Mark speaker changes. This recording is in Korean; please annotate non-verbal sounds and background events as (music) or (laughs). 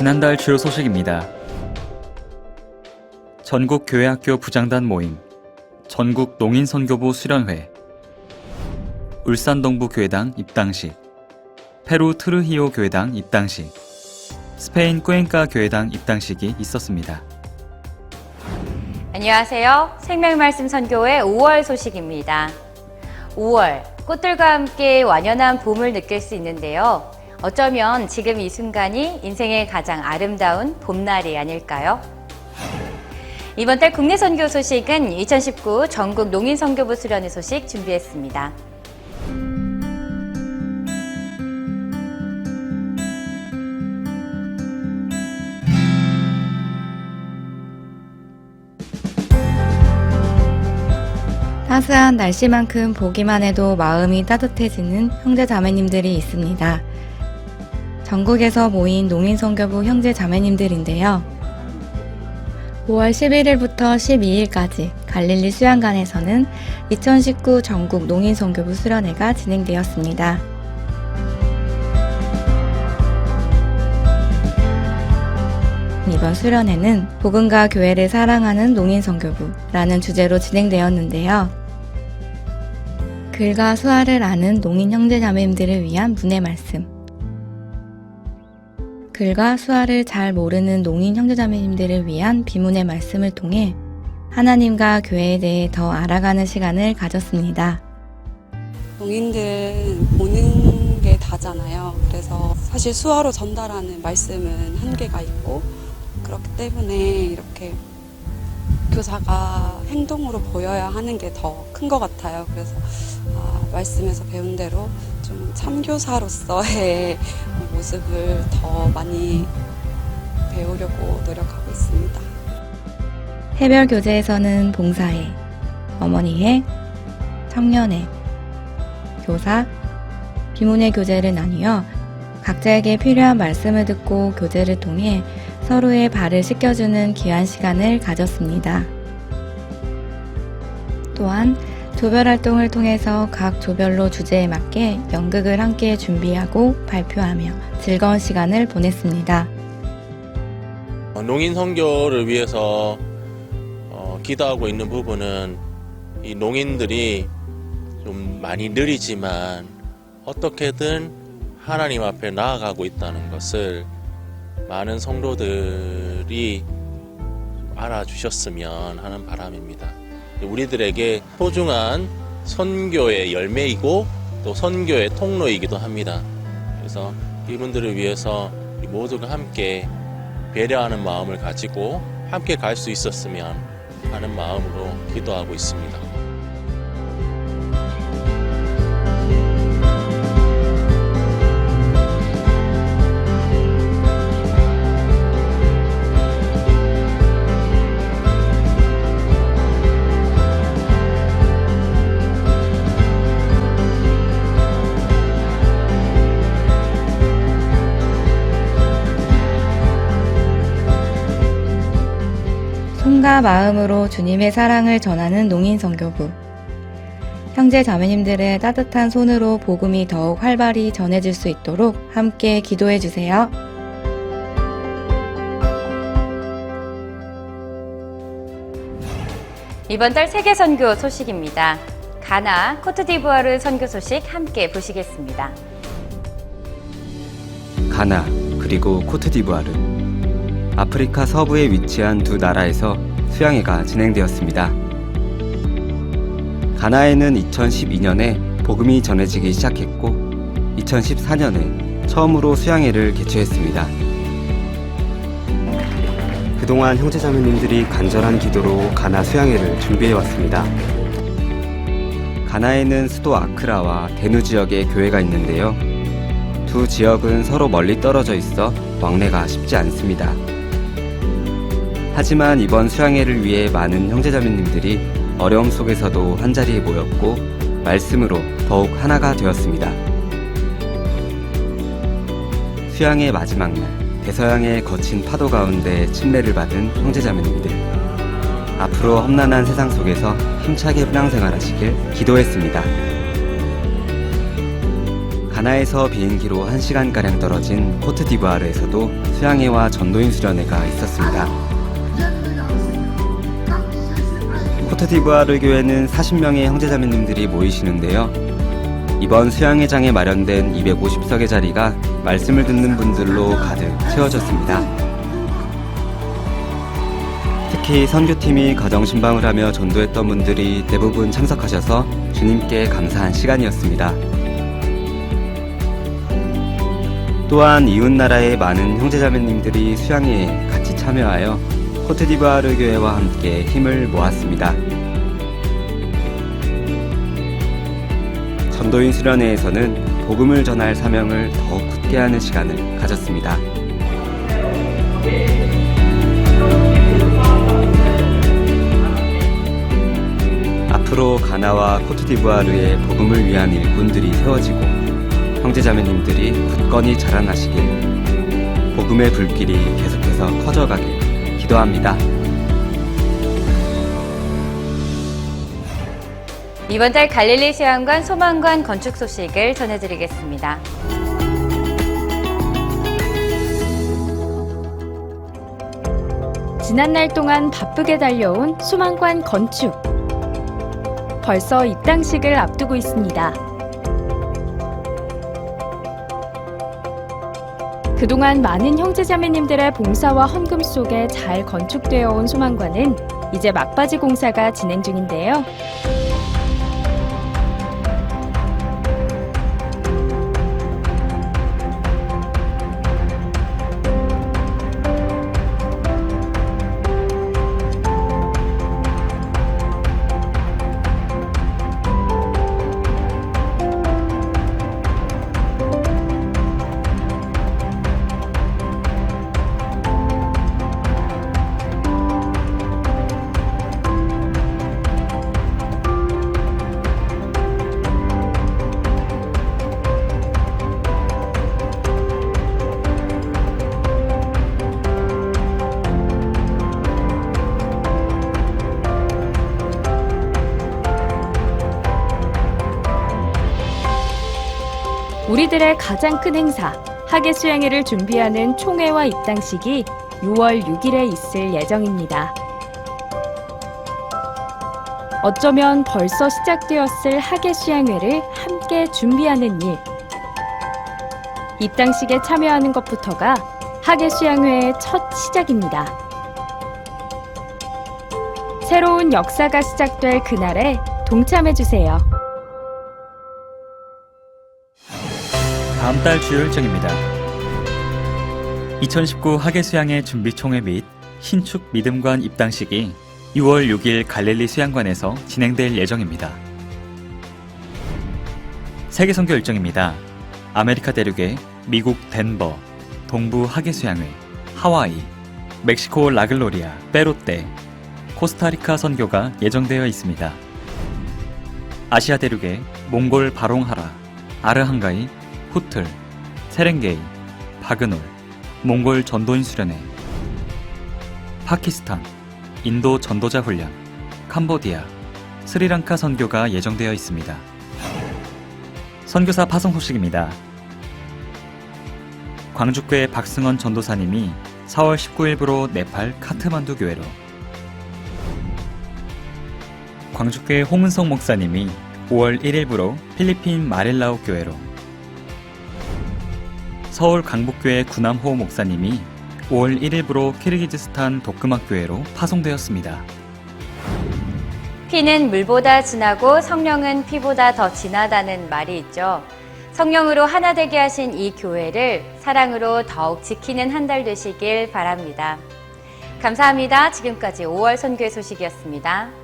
Speaker 1: 지난달 주요 소식입니다. 전국 교회학교 부장단 모임, 전국 농인선교부 수련회, 울산 동부 교회당 입당식, 페루 트르히오 교회당 입당식, 스페인 꾸엔카 교회당 입당식이 있었습니다.
Speaker 2: 안녕하세요. 생명말씀 선교회 5월 소식입니다. 5월, 꽃들과 함께 완연한 봄을 느낄 수 있는데요. 어쩌면 지금 이 순간이 인생의 가장 아름다운 봄날이 아닐까요? 이번 달 국내 선교 소식은 2019 전국 농인 선교부 수련회 소식 준비했습니다.
Speaker 3: 따스한 날씨만큼 보기만 해도 마음이 따뜻해지는 형제 자매님들이 있습니다. 전국에서 모인 농인선교부 형제 자매님들인데요. 5월 11일부터 12일까지 갈릴리 수양관에서는 2019 전국 농인선교부 수련회가 진행되었습니다. 이번 수련회는 복음과 교회를 사랑하는 농인선교부라는 주제로 진행되었는데요. 글과 수화를 아는 농인 형제 자매님들을 위한 문의 말씀. 글과 수화를 잘 모르는 농인 형제 자매님들을 위한 비문의 말씀을 통해 하나님과 교회에 대해 더 알아가는 시간을 가졌습니다.
Speaker 4: 농인들 보는 게 다잖아요. 그래서 사실 수화로 전달하는 말씀은 한계가 있고 그렇기 때문에 이렇게 교사가 행동으로 보여야 하는 게 더 큰 것 같아요. 그래서 아, 말씀에서 배운 대로 좀 참교사로서의 (laughs) 모습을 더 많이 배우려고 노력하고 있습니다.
Speaker 3: 해별 교제에서는 봉사회, 어머니회, 청년회, 교사, 비문의 교제를 나뉘어 각자에게 필요한 말씀을 듣고 교제를 통해 서로의 발을 씻겨주는 귀한 시간을 가졌습니다. 또한 조별 활동을 통해서 각 조별로 주제에 맞게 연극을 함께 준비하고 발표하며 즐거운 시간을 보냈습니다.
Speaker 5: 어, 농인 선교를 위해서 어, 기도하고 있는 부분은 이 농인들이 좀 많이 느리지만 어떻게든 하나님 앞에 나아가고 있다는 것을 많은 성도들이 알아주셨으면 하는 바람입니다. 우리들에게 소중한 선교의 열매이고 또 선교의 통로이기도 합니다. 그래서 이분들을 위해서 모두가 함께 배려하는 마음을 가지고 함께 갈 수 있었으면 하는 마음으로 기도하고 있습니다.
Speaker 3: 손과 마음으로 주님의 사랑을 전하는 농인선교부. 형제 자매님들의 따뜻한 손으로 복음이 더욱 활발히 전해질 수 있도록 함께 기도해 주세요.
Speaker 2: 이번 달 세계 선교 소식입니다. 가나, 코트디부아르 선교 소식 함께 보시겠습니다.
Speaker 6: 가나 그리고 코트디부아르 아프리카 서부에 위치한 두 나라에서 수양회가 진행되었습니다. 가나에는 2012년에 복음이 전해지기 시작했고 2014년에 처음으로 수양회를 개최했습니다. 그동안 형제자매님들이 간절한 기도로 가나 수양회를 준비해 왔습니다. 가나에는 수도 아크라와 데누 지역에 교회가 있는데요. 두 지역은 서로 멀리 떨어져 있어 왕래가 쉽지 않습니다. 하지만 이번 수양회를 위해 많은 형제자매님들이 어려움 속에서도 한자리에 모였고 말씀으로 더욱 하나가 되었습니다. 수양의 마지막 날 대서양의 거친 파도 가운데 침례를 받은 형제자매님들 앞으로 험난한 세상 속에서 힘차게 신앙생활 하시길 기도했습니다. 가나에서 비행기로 1시간가량 떨어진 코트디부아르에서도 수양회와 전도인 수련회가 있었습니다. 코트디부아르 교회는 40명의 형제자매님들이 모이시는데요. 이번 수양회장에 마련된 250석의 자리가 말씀을 듣는 분들로 가득 채워졌습니다. 특히 선교팀이 가정 신방을 하며 전도했던 분들이 대부분 참석하셔서 주님께 감사한 시간이었습니다. 또한 이웃 나라의 많은 형제자매님들이 수양회에 같이 참여하여 코트디부아르 교회와 함께 힘을 모았습니다. 전도인 수련회에서는 복음을 전할 사명을 더욱 굳게 하는 시간을 가졌습니다. 앞으로 가나와 코트디부아르의 복음을 위한 일꾼들이 세워지고 형제자매님들이 굳건히 자라나시길 복음의 불길이 계속해서 커져가길 기도합니다.
Speaker 2: 이번 달 갈릴리 수양관 소망관 건축 소식을 전해드리겠습니다.
Speaker 7: 지난날 동안 바쁘게 달려온 소망관 건축. 벌써 입당식을 앞두고 있습니다. 그동안 많은 형제자매님들의 봉사와 헌금 속에 잘 건축되어 온 소망관은 이제 막바지 공사가 진행 중인데요. 우리들의 가장 큰 행사, 하계 수양회를 준비하는 총회와 입당식이 6월 6일에 있을 예정입니다. 어쩌면 벌써 시작되었을 하계 수양회를 함께 준비하는 일. 입당식에 참여하는 것부터가 하계 수양회의 첫 시작입니다. 새로운 역사가 시작될 그날에 동참해 주세요.
Speaker 1: 다음 달 주요 일정입니다. 2019 하계 수양회 준비 총회 및 신축 믿음관 입당식이 6월 6일 갈릴리 수양관에서 진행될 예정입니다. 세계 선교 일정입니다. 아메리카 대륙의 미국 덴버, 동부 하계 수양회, 하와이, 멕시코 라글로리아, 빼로떼, 코스타리카 선교가 예정되어 있습니다. 아시아 대륙의 몽골 바롱하라, 아르한가이, 후틀, 세렝게이, 바그놀, 몽골 전도인 수련회, 파키스탄, 인도 전도자 훈련, 캄보디아, 스리랑카 선교가 예정되어 있습니다. 선교사 파송 소식입니다. 광주교회 박승원 전도사님이 4월 19일부로 네팔 카트만두 교회로 광주교회 홍은성 목사님이 5월 1일부로 필리핀 마릴라오 교회로 서울 강북교회 구남호 목사님이 5월 1일부로 키르기즈스탄 도크막 교회로 파송되었습니다.
Speaker 2: 피는 물보다 진하고 성령은 피보다 더 진하다는 말이 있죠. 성령으로 하나 되게 하신 이 교회를 사랑으로 더욱 지키는 한 달 되시길 바랍니다. 감사합니다. 지금까지 5월 선교의 소식이었습니다.